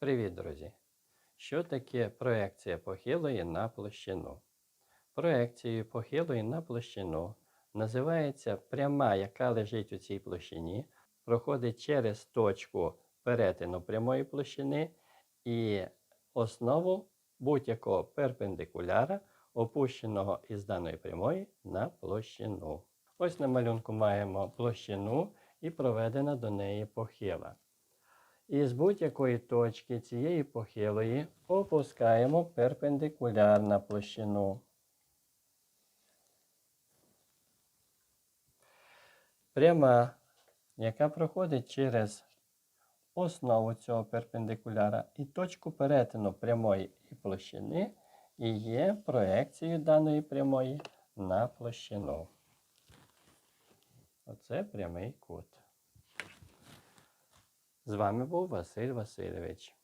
Привіт, друзі! Що таке проекція похилої на площину? Проекцією похилої на площину називається пряма, яка лежить у цій площині, проходить через точку перетину прямої площини і основу будь-якого перпендикуляра, опущеного із даної прямої на площину. Ось на малюнку маємо площину і проведена до неї похила. І з будь-якої точки цієї похилої опускаємо перпендикуляр на площину. Пряма, яка проходить через основу цього перпендикуляра і точку перетину прямої і площини, і є проекцією даної прямої на площину. Оце прямий кут. З вами був Василь Васильович.